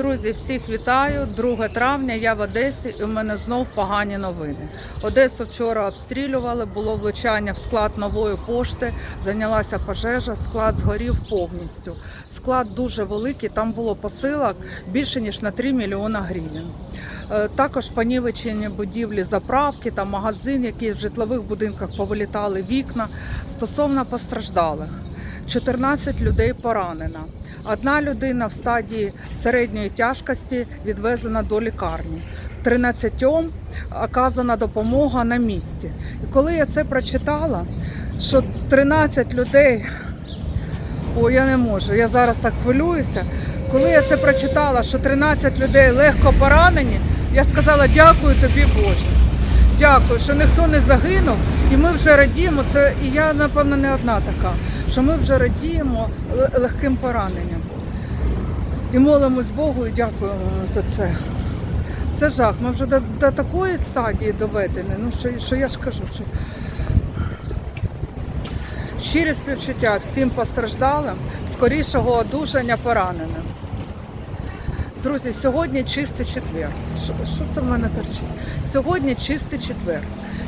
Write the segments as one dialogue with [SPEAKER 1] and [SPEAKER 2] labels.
[SPEAKER 1] Друзі, всіх вітаю. 2 травня я в Одесі і у мене знов погані новини. Одесу вчора обстрілювали, було влучання в склад нової пошти, зайнялася пожежа, склад згорів повністю. Склад дуже великий, там було посилок більше ніж на 3 мільйона гривень. Е, Також понівечені будівлі заправки та магазин, які в житлових будинках повилітали вікна. Стосовно постраждалих, 14 людей поранено. Одна людина в стадії середньої тяжкості відвезена до лікарні. 13 оказана допомога на місці. І коли я це прочитала, що 13 людей, о, я не можу, я зараз так хвилююся. Коли я це прочитала, що 13 людей легко поранені, я сказала дякую тобі, Боже. Дякую, що ніхто не загинув, і ми вже радіємо. Це і я, напевно, не одна така, що ми вже радіємо легким пораненням. І молимось Богу і дякуємо за це. Це жах. Ми вже до, до такої стадії доведені. Ну що, що я ж кажу, що щирі співчуття всім постраждалим, скорішого одужання пораненим. Друзі, сьогодні чистий четвер. Що, що це в мене торчить? Сьогодні чистий четвер.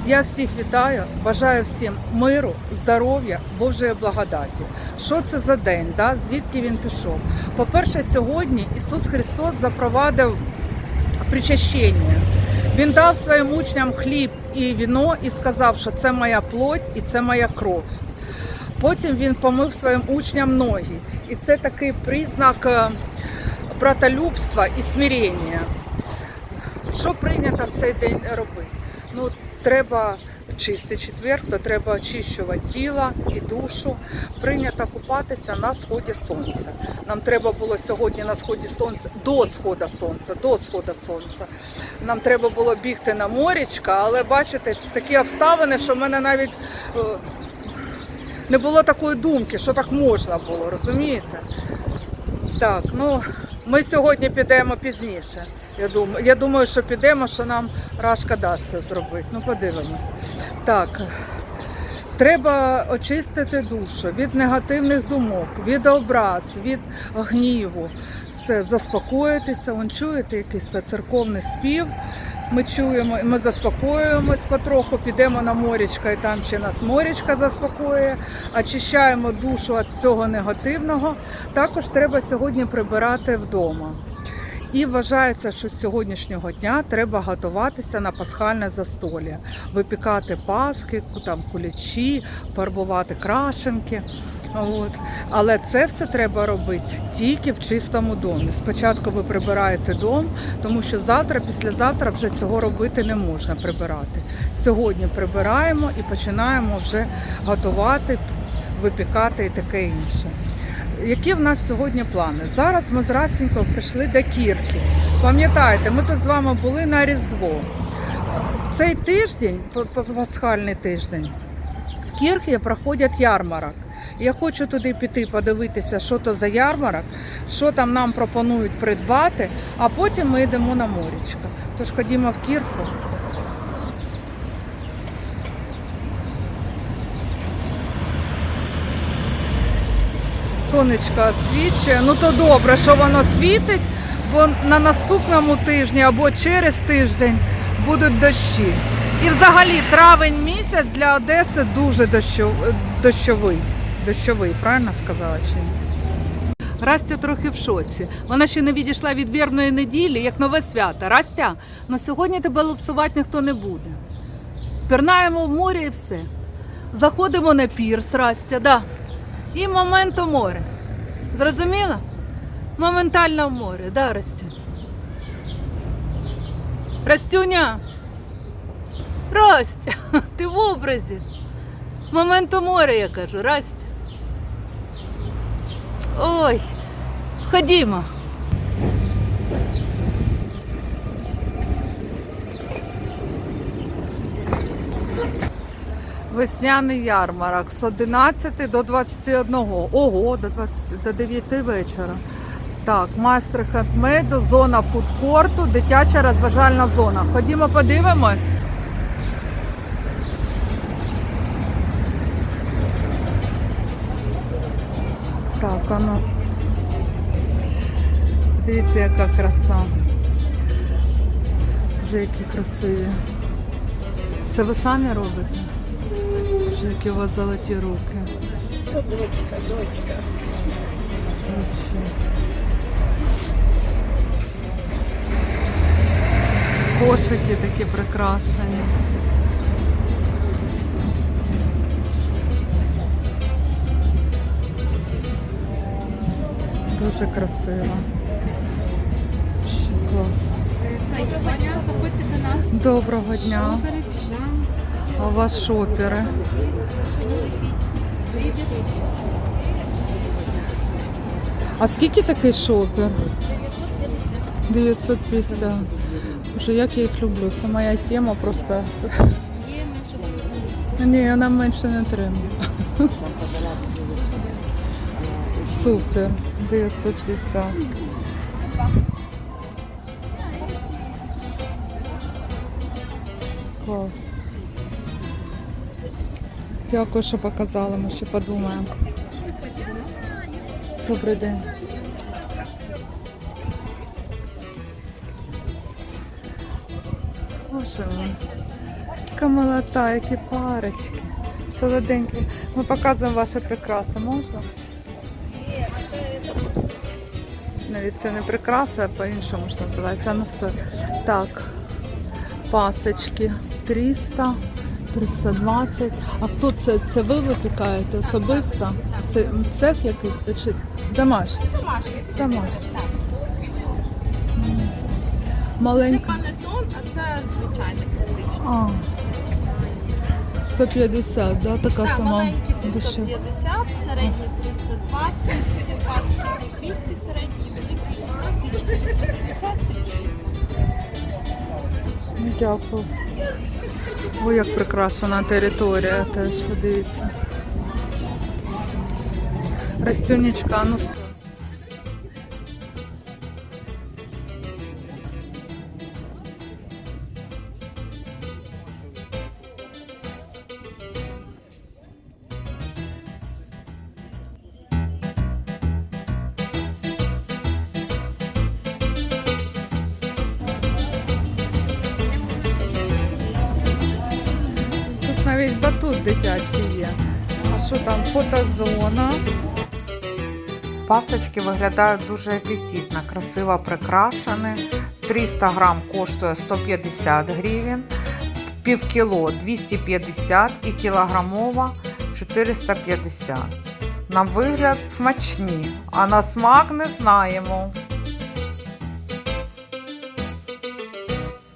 [SPEAKER 1] Я всіх вітаю, бажаю всім миру, здоров'я, Божої благодаті. Що це за день? Да? Звідки він пішов? По-перше, сьогодні Ісус Христос запровадив причащення. Він дав своїм учням хліб і віно і сказав, що це моя плоть і це моя кров. Потім він помив своїм учням ноги. І це такий признак е, братолюбства і смирення. Що прийнято в цей день робити? Ну, треба чистий четвер, то треба очищувати тіло і душу. Прийнято купатися на сході сонця. Нам треба було сьогодні на сході сонця, до сходу сонця, до сходу сонця. Нам треба було бігти на морічка, але бачите, такі обставини, що в мене навіть е, не було такої думки, що так можна було, розумієте? Так, ну ми сьогодні підемо пізніше. Я думаю, я думаю, що підемо, що нам Рашка дасть це зробити. Ну, подивимось. Так. Треба очистити душу від негативних думок, від образ, від гніву. Все, заспокоїтися. Вон чуєте якийсь церковний спів. Ми чуємо, і ми заспокоюємось потроху, підемо на морічка, і там ще нас морічка заспокоює, очищаємо душу від всього негативного. Також треба сьогодні прибирати вдома. І вважається, що з сьогоднішнього дня треба готуватися на пасхальне застолля, випікати паски, там кулячі, фарбувати крашенки. От. Але це все треба робити тільки в чистому домі. Спочатку ви прибираєте дом, тому що завтра, післязавтра вже цього робити не можна прибирати. Сьогодні прибираємо і починаємо вже готувати, випікати і таке інше. Які в нас сьогодні плани? Зараз ми з Растенько прийшли до Кірки. Пам'ятаєте, ми тут з вами були на Різдво. В цей тиждень, пасхальний тиждень, в Кірхі проходять ярмарок. Я хочу туди піти, подивитися, що то за ярмарок, що там нам пропонують придбати, а потім ми йдемо на морічка. Тож ходімо в Кірху. Сонечко свічує. Ну то добре, що воно світить, бо на наступному тижні або через тиждень будуть дощі. І взагалі травень місяць для Одеси дуже дощов- дощовий. Дощовий, правильно сказала чи ні? Растя трохи в шоці. Вона ще не відійшла від вірної неділі, як нове свято. Растя, на сьогодні тебе лупцувати ніхто не буде. Пірнаємо в море і все. Заходимо на пірс, Растя, да. І моменту море. Зрозуміла? Моментально в море, да, Ростю? Ростюня. Ростя. ти в образі. Моменту море, я кажу, Растя. Ой, ходімо. Весняний ярмарок з 11 до 21. Ого, до 20, до 9 вечора. Так, майстри хендмейду, зона фудкорту, дитяча розважальна зона. Ходімо подивимось. Так, ну. Дивіться, яка краса. Вже які красиві. Це ви самі робите? Вже які у вас золоті руки.
[SPEAKER 2] Дочка, дочка.
[SPEAKER 1] Це. Кошики такі прикрашені. Дуже красиво. Клас.
[SPEAKER 3] Доброго дня, заходьте до нас.
[SPEAKER 1] Доброго дня.
[SPEAKER 3] Шопери, піжами,
[SPEAKER 1] У вас шопери. А скільки такий шопер?
[SPEAKER 3] 950.
[SPEAKER 1] 950. Боже, як я їх люблю. Це моя тема просто.
[SPEAKER 3] Є менше.
[SPEAKER 1] Ні, вона менше не треба. Супер. 950. Клас. Дякую, що показали. Ми ще подумаємо. Добрий день. Боже мій. Яка молота, які парочки. Солоденькі. Ми показуємо ваші прикраси, можна? Навіть це не прикраса, а по-іншому ж називається. А. Так. Пасочки 300, 320. А хто це? Це ви випікаєте особисто? Це цех якийсь чи домашній?
[SPEAKER 3] Домашній.
[SPEAKER 1] Домашній. Маленька.
[SPEAKER 3] панетон, а це звичайний класичний.
[SPEAKER 1] А. 150, да, така
[SPEAKER 3] Так,
[SPEAKER 1] сама
[SPEAKER 3] маленький. 150, середній 320, паски 200, середній великий 450, ці 300.
[SPEAKER 1] Ну, Дякую. Ой, як прекрасна територія теж, подивіться. Растюнічка, ну
[SPEAKER 4] Пасочки виглядають дуже апетитно, красиво прикрашені. 300 грам коштує 150 гривень, пів кіло 250 і кілограмова 450. На вигляд смачні, а на смак не знаємо.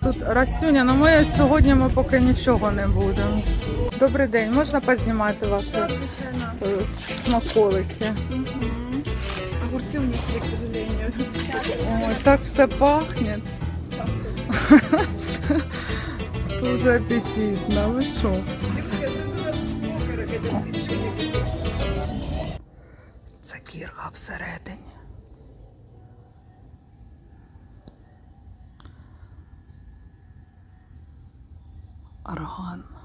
[SPEAKER 1] Тут Растюня, ну ми сьогодні ми поки нічого не будемо. Добрий день, можна познімати ваші е, смаколики?
[SPEAKER 3] Огурцы у них, к сожалению.
[SPEAKER 1] Ой, так все пахнет. Дуже апетитно. Ви що? Це кірга всередині. Орган.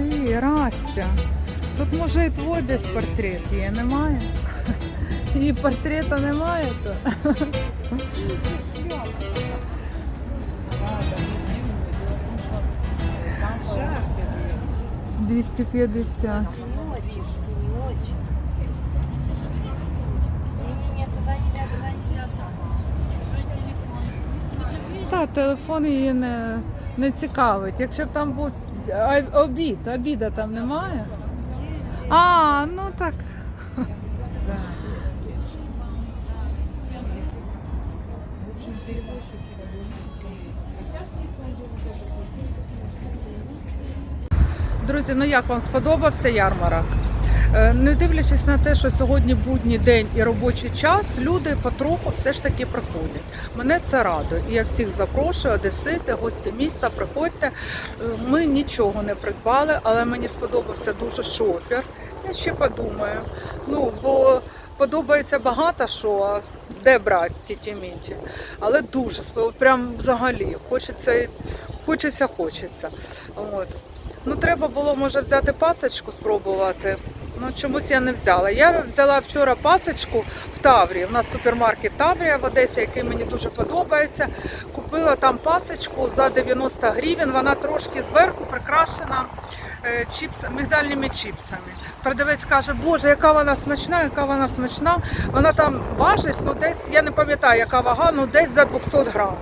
[SPEAKER 1] ти, Растя. Тут може і твій десь портрет є, немає. І портрета немає то.
[SPEAKER 2] Двісті п'ятдесят.
[SPEAKER 1] Та телефон її не, не цікавить. Якщо б там був обід, обіда там немає. А, ну так. Друзі, ну як вам сподобався ярмарок? Е, Не дивлячись на те, що сьогодні будній день і робочий час, люди потроху все ж таки приходять. Мене це радує. І я всіх запрошую, одесити, гості міста, приходьте. Е, Ми нічого не придбали, але мені сподобався дуже шопер. Я ще подумаю. Ну, бо подобається багато що, де брати ті мінті. Але дуже прям взагалі. Хочеться, хочеться, хочеться. От. Ну, треба було, може, взяти пасочку спробувати. Ну, чомусь я не взяла. Я взяла вчора пасочку в Таврії. У нас супермаркет Таврія в Одесі, який мені дуже подобається. Купила там пасочку за 90 гривень. Вона трошки зверху прикрашена е, чіпс, мигдальними чіпсами. Продавець каже, боже, яка вона смачна, яка вона смачна. Вона там важить, ну десь, я не пам'ятаю, яка вага, ну десь до 200 грам.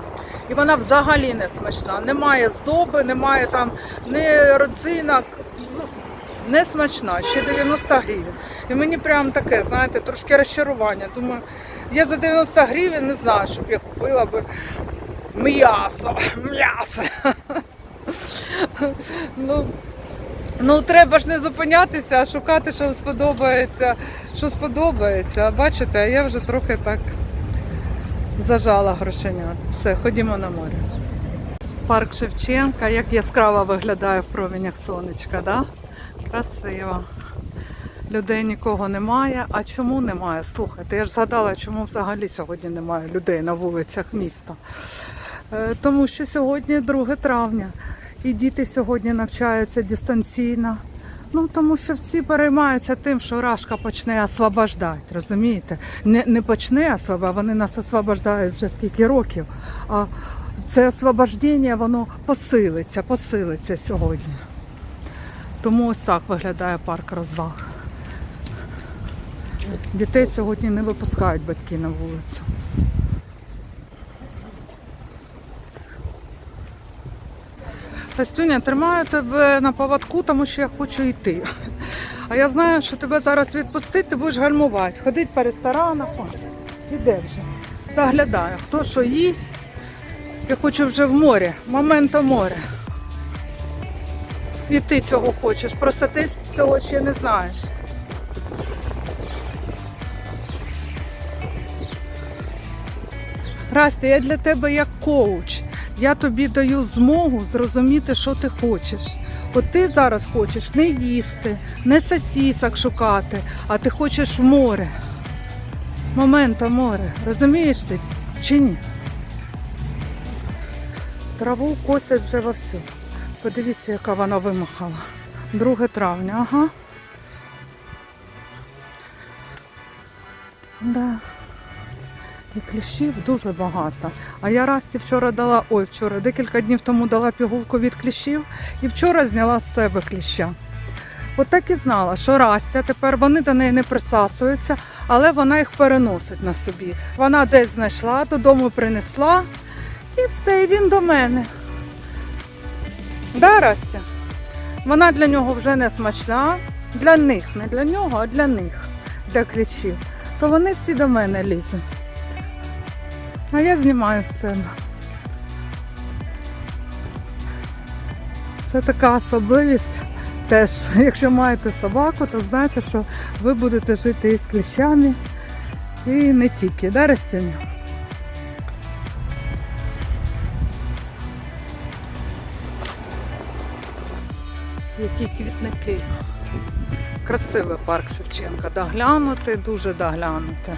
[SPEAKER 1] І вона взагалі не смачна. Немає здоби, немає там ні родзинок. Ну, не смачна, ще 90 гривень. І мені прям таке, знаєте, трошки розчарування. Думаю, я за 90 гривень не знаю, щоб я купила би м'ясо. М'ясо. Ну, ну, треба ж не зупинятися, а шукати, що сподобається, що сподобається. Бачите, я вже трохи так зажала грошенят. Все, ходімо на море. Парк Шевченка, як яскраво виглядає в промінях сонечка, да? Красиво. Людей нікого немає. А чому немає? Слухайте, я ж згадала, чому взагалі сьогодні немає людей на вулицях міста. Е, Тому що сьогодні 2 травня. І діти сьогодні навчаються дистанційно. Ну, тому що всі переймаються тим, що Рашка почне освобождати, розумієте? Не, не почне освобождати, вони нас освобождають вже скільки років. А це освобождення, воно посилиться, посилиться сьогодні. Тому ось так виглядає парк розваг. Дітей сьогодні не випускають батьки на вулицю. Растюня, тримаю тебе на поводку, тому що я хочу йти. А я знаю, що тебе зараз відпустити, ти будеш гальмувати, ходити по ресторанах. О, іде вже. Заглядаю, хто що їсть. Я хочу вже в морі, моменту моря. І ти цього хочеш, просто ти цього ще не знаєш. Расті, я для тебе як коуч. Я тобі даю змогу зрозуміти, що ти хочеш. От ти зараз хочеш не їсти, не сосісок шукати, а ти хочеш море. Момента море. Розумієш ти чи ні? Траву косять вже вовсю. Подивіться, яка вона вимахала. 2 травня, ага. Да. І кліщів дуже багато. А я Расті вчора дала, ой, вчора, декілька днів тому дала пігулку від кліщів і вчора зняла з себе кліща. От так і знала, що Растя тепер вони до неї не присасуються, але вона їх переносить на собі. Вона десь знайшла, додому принесла і все, і він до мене. Да, Растя? Вона для нього вже не смачна. Для них, не для нього, а для них, для кліщів. То вони всі до мене лізуть. А я знімаю сцену. Це така особливість теж. Якщо маєте собаку, то знайте, що ви будете жити із кліщами і не тільки, да, Растюня? Які квітники. Красивий парк Шевченка. Доглянути, дуже доглянути.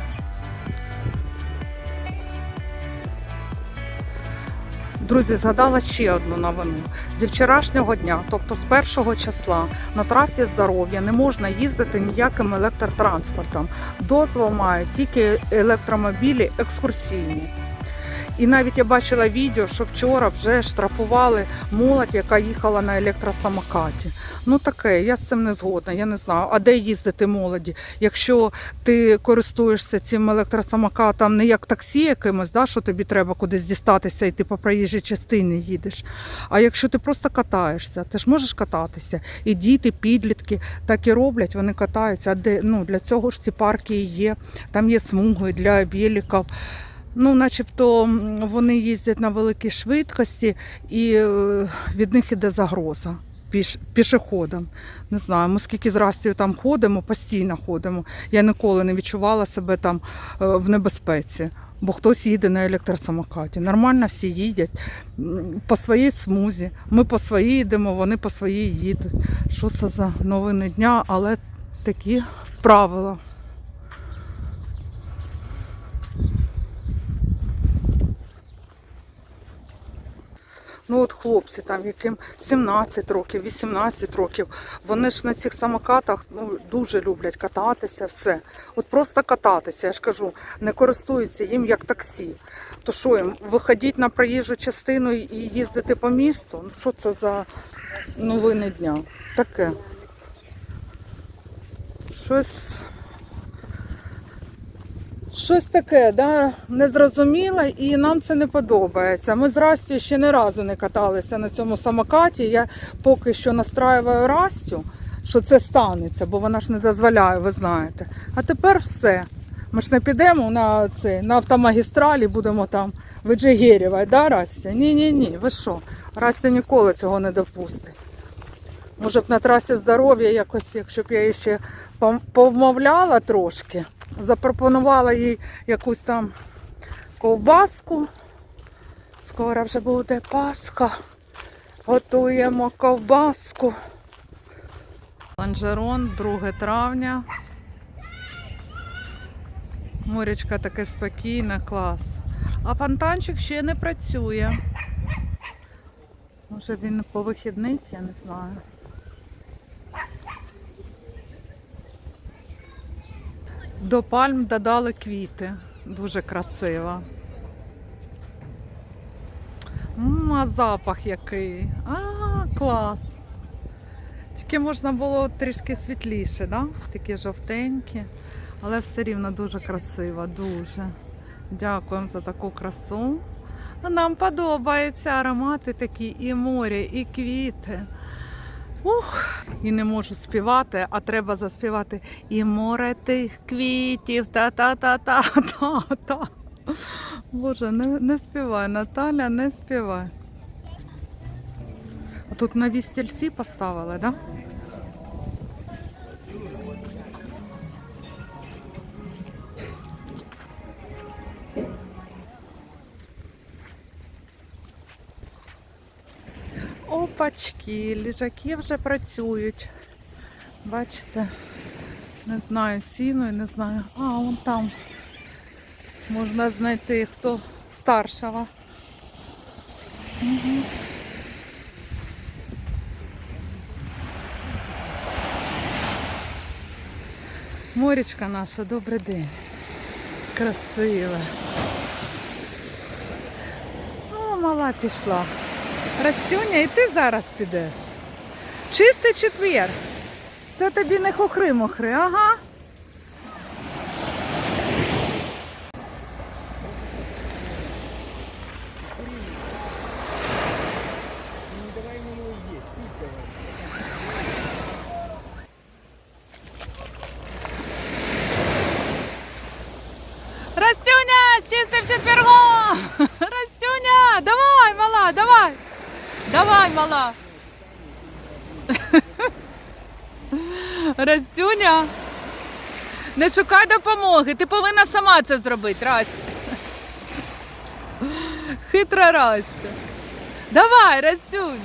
[SPEAKER 1] Друзі, згадала ще одну новину. Зі вчорашнього дня, тобто з першого числа, на трасі здоров'я не можна їздити ніяким електротранспортом. Дозвол мають тільки електромобілі екскурсійні. І навіть я бачила відео, що вчора вже штрафували молодь, яка їхала на електросамокаті. Ну таке, я з цим не згодна. Я не знаю. А де їздити молоді? Якщо ти користуєшся цим електросамокатом не як таксі якимось, да, що тобі треба кудись дістатися і ти по проїжджій частині їдеш. А якщо ти просто катаєшся, ти ж можеш кататися. І діти, підлітки так і роблять, вони катаються. А де ну для цього ж ці парки і є. Там є смуги для біліків. Ну, начебто вони їздять на великій швидкості, і е, від них іде загроза піш, пішоходам. Не знаю, ми скільки з Растю там ходимо, постійно ходимо. Я ніколи не відчувала себе там е, в небезпеці. Бо хтось їде на електросамокаті. Нормально всі їдять по своїй смузі. Ми по своїй йдемо, вони по своїй їдуть. Що це за новини дня, але такі правила. Ну от хлопці, там яким 17 років, 18 років, вони ж на цих самокатах ну, дуже люблять кататися, все. От просто кататися, я ж кажу, не користуються їм як таксі. То що їм, виходіть на проїжджу частину і їздити по місту? Ну що це за новини дня? Таке. Щось. Щось таке, да, незрозуміле, і нам це не подобається. Ми з Растю ще ні разу не каталися на цьому самокаті. Я поки що настраюваю Растю, що це станеться, бо вона ж не дозволяє, ви знаєте. А тепер все. Ми ж не підемо на це, на автомагістралі, будемо там виджигерювати, да, Растя? Ні, ні, ні. Ви що? Растя ніколи цього не допустить. Може б на трасі здоров'я якось, якщо б я її ще повмовляла трошки, запропонувала їй якусь там ковбаску. Скоро вже буде Пасха. Готуємо ковбаску. Ланжерон, 2 травня. Морячка таке спокійне, клас. А фонтанчик ще не працює. Може він по вихідних, я не знаю. До пальм додали квіти. Дуже красиво. М, а запах який. А, клас. Тільки можна було трішки світліше, да? такі жовтенькі. Але все рівно дуже красиво, дуже. Дякуємо за таку красу. Нам подобаються аромати такі, і море, і квіти. Ух, і не можу співати, а треба заспівати. І море тих квітів, та-та-та-та-та-та. Боже, не, не співай, Наталя, не співай. А тут на вістільці поставили, так? Да? Опачки, ліжаки вже працюють. Бачите, не знаю ціну і не знаю. А, вон там можна знайти хто старшого. Угу. Морічка наша, добрий день. Красива. О, мала пішла. Растюня, і ти зараз підеш. Чистий четвер. Це тобі не хохри-мохри, ага. Растюня, з чистим четвергом! Растюня, давай, мала, давай! Давай, мала! Растюня! Не шукай допомоги, ти повинна сама це зробити, Растя. Хитра Растя. Давай, Растюнь!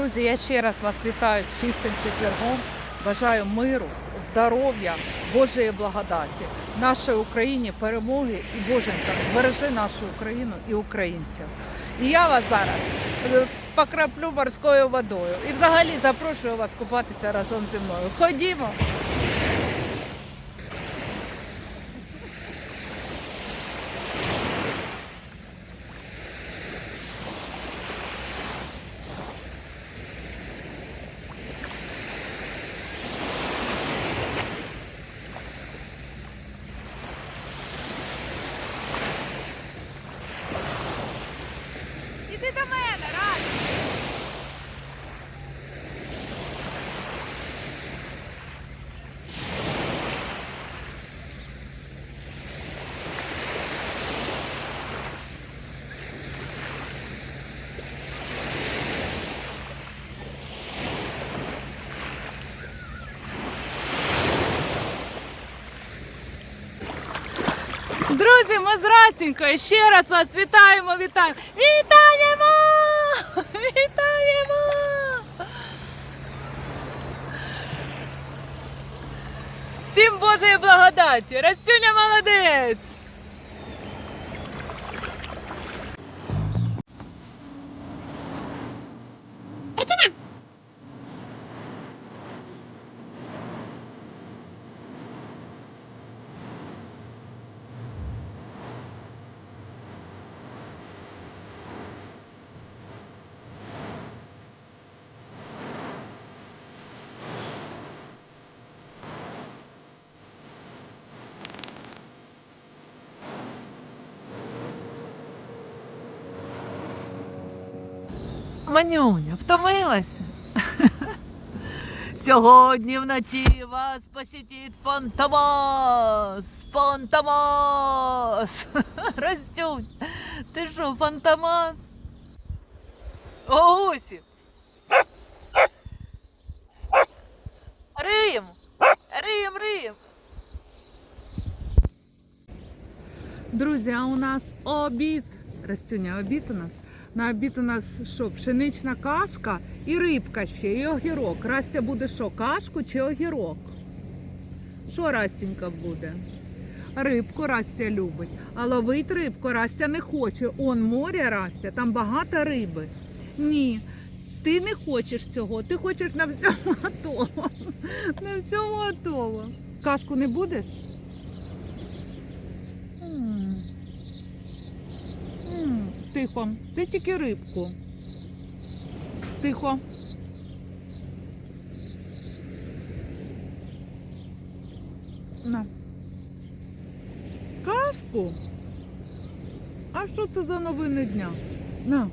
[SPEAKER 1] Друзі, я ще раз вас вітаю з чистим четвергом. Бажаю миру, здоров'я, Божої благодаті, нашій Україні перемоги і Боженька, збережи нашу Україну і українців. І я вас зараз е, покраплю морською водою. І взагалі запрошую вас купатися разом зі мною. Ходімо!
[SPEAKER 3] Іди до мене, Рад!
[SPEAKER 1] Друзі, ми з Растінькою ще раз вас вітаємо, вітаємо! Вітаємо! Вітаємо! Всім Божої благодаті! Растюня молодець! Манюня, втомилася? Сьогодні вночі вас посітить Фантомас! Фантомас! Растюнь! Ти що, Фантомас? О, гусі! Риєм! Риєм, риєм! Друзі, а у нас обід. Растюня, обід у нас. На обід у нас що, пшенична кашка і рибка ще, і огірок. Растя буде що, кашку чи огірок? Що Растінька буде? Рибку Растя любить, а ловить рибку Растя не хоче. Он море Растя, там багато риби. Ні, ти не хочеш цього, ти хочеш на всьому готово. На всьому готово. Кашку не будеш? М. М, Тихо, ти тільки рибку. Тихо. На. Кашку? А що це за новини дня? На.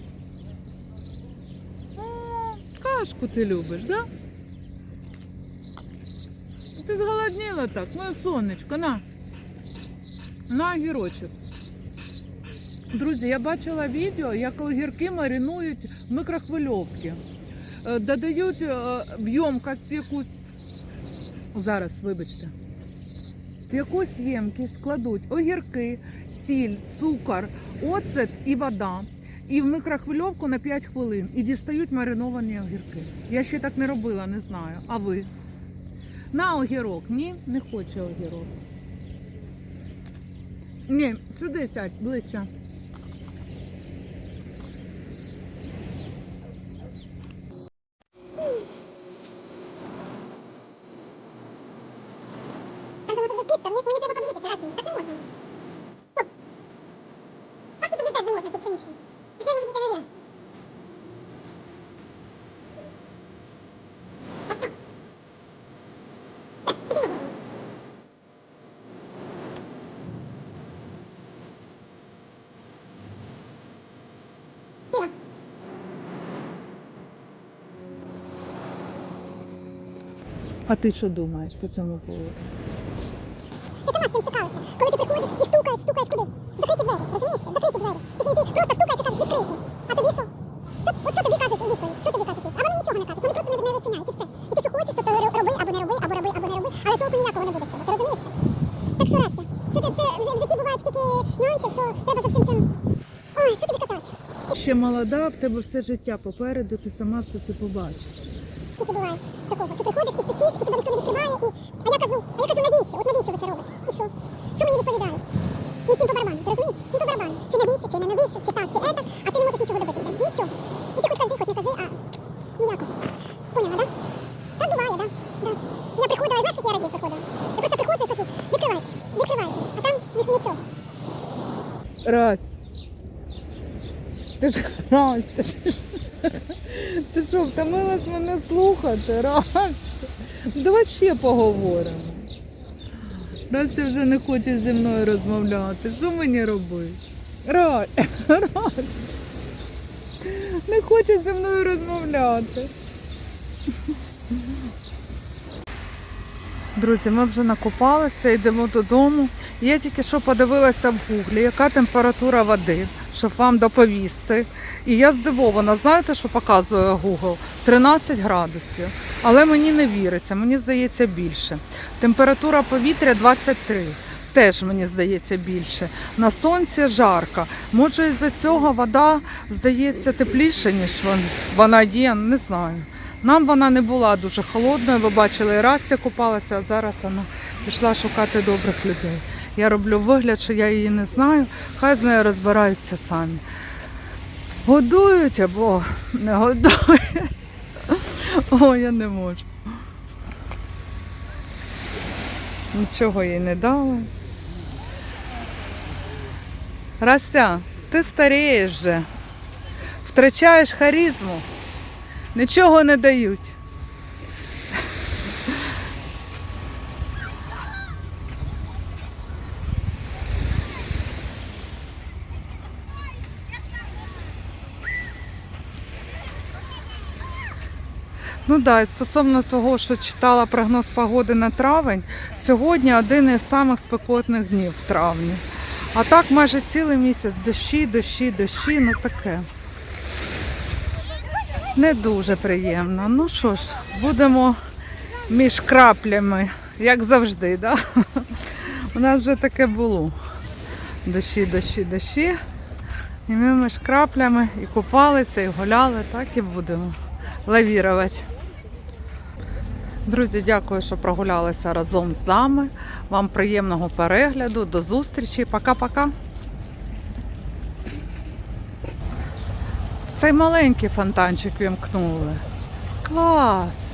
[SPEAKER 1] О, кашку ти любиш, да? Ти зголодніла так, моє сонечко, на. На огірочок. Друзі, я бачила відео, як огірки маринують в мікрохвильовці. Е, Додають е, в ємкость якусь. Зараз, вибачте. В якусь ємкість кладуть огірки, сіль, цукор, оцет і вода. І в мікрохвильовку на 5 хвилин. І дістають мариновані огірки. Я ще так не робила, не знаю. А ви? На огірок. Ні, не хоче огірок. Ні, сюди сядь, ближче.
[SPEAKER 5] Піца, мені, мені треба подивитися, Раді, так не можна. Стоп. А що тобі теж не можна, тут пшеничний? Де може бути варіант?
[SPEAKER 1] А ти що думаєш по цьому поводу?
[SPEAKER 5] Коли ти приходиш і стукаєш, стукаєш куди? Закриті двері, розумієш? Закриті двері. Ти, ти просто стукаєш і кажеш відкриті. А тобі що? Що, от що тобі кажуть у відповідь? Що тобі кажуть? А вони нічого не кажуть, вони просто не, відчиняють і все. І ти що хочеш, то, роби або не роби, або роби, або не роби, але толку ніякого не буде з цього, ти розумієш? Так що, Растя, це, це, це в, в житті буває стільки нюансів, що треба за всім цим... Ой, що тобі казати?
[SPEAKER 1] ще молода, в тебе все життя попереду, ти сама все це побачиш.
[SPEAKER 5] Скільки буває такого, що приходиш і стучиш, і тебе ніхто не відкриває, і... А я кажу, а я кажу, навіщо? От навіщо ви це робите? І що? Що мені відповідають? І всім по барабану, ти розумієш? Всім по барабану. Чи навіщо, чи не навіщо, чи так, чи ета, а ти не можеш нічого добитися. Нічого. І ти хоч кажи, хоч не кажи, а ніяко. Поняла. Да? Так буває. Да? Да. Я приходила, знаєш, скільки я разів приходила? Я просто приходжу і кажу, відкривайте, відкривайте, а там ні- нічого.
[SPEAKER 1] Раз. Ти ж раз, ти ж. Ти що, втомилась мене слухати? Раз. Давай ще поговоримо. Раз ти вже не хочеш зі мною розмовляти, що мені робити? Раз. Раз. Не хочеш зі мною розмовляти. Друзі, ми вже накупалися, йдемо додому. Я тільки що подивилася в гуглі, яка температура води, щоб вам доповісти. І я здивована, знаєте, що показує Google? 13 градусів. Але мені не віриться, мені здається більше. Температура повітря 23. Теж мені здається більше. На сонці жарко. Може, із-за цього вода здається тепліше, ніж вона є, не знаю. Нам вона не була дуже холодною. Ви бачили, і Растя купалася, а зараз вона пішла шукати добрих людей. Я роблю вигляд, що я її не знаю, хай з нею розбираються самі. Годують або не годують. О, я не можу. Нічого їй не дали. Растя, ти старієш вже. Втрачаєш харизму. Нічого не дають. Ну да, і стосовно того, що читала прогноз погоди на травень, сьогодні один із самих спекотних днів в травні. А так майже цілий місяць дощі, дощі, дощі, ну таке. Не дуже приємно. Ну що ж, будемо між краплями, як завжди, да? У нас вже таке було. Дощі, дощі, дощі. І ми між краплями і купалися, і гуляли, так і будемо лавірувати. Друзі, дякую, що прогулялися разом з нами. Вам приємного перегляду. До зустрічі. Пока-пока. Цей маленький фонтанчик вімкнули. Клас!